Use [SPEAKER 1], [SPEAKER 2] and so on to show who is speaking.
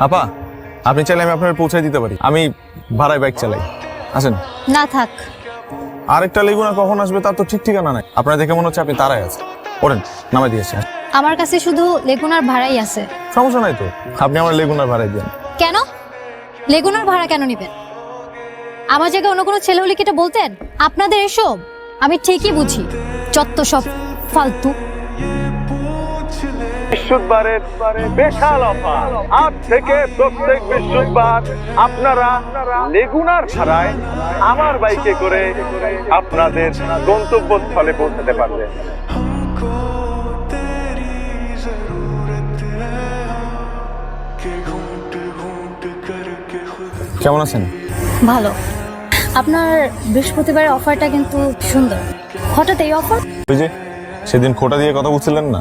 [SPEAKER 1] আপা আপনি চাইলে আমি আপনার পৌঁছায় দিতে পারি। আমি ভাড়ায় বাইক চালাই। আসেন।
[SPEAKER 2] না থাক।
[SPEAKER 1] আরেকটা লেগুনা কখন আসবে তার তো ঠিক ঠিকানা নাই। আপনার দেখে মনে হচ্ছে আপনি তারাই আছেন। ওরেন নামাই দিয়েছে
[SPEAKER 2] আমার কাছে শুধু লেগুনার ভাড়াই আছে।
[SPEAKER 1] সমস্যা নাই তো। আপনি আমার লেগুনার ভাড়াই দেন।
[SPEAKER 2] কেন? লেগুনার ভাড়া কেন নেবেন? আমার জায়গায় অন্য কোনো ছেলে হলে কি এটা বলতেন? আপনাদের এসব? আমি ঠিকই বুঝি। যত সব ফালতু।
[SPEAKER 3] বৃহস্পতিবারের স্পেশাল অফার। আজ থেকে প্রত্যেক বৃহস্পতিবার আপনারা লেগুনার ছাড়ায় আমার বাইকে করে আপনাদের গন্তব্যস্থলে পৌঁছাতে পারবেন।
[SPEAKER 1] কেমন আছেন?
[SPEAKER 2] ভালো। আপনার বৃহস্পতিবারের অফারটা কিন্তু সুন্দর। হঠাৎ এই অফার?
[SPEAKER 1] ওই যে সেদিন খোটা দিয়ে কথা বলছিলেন না?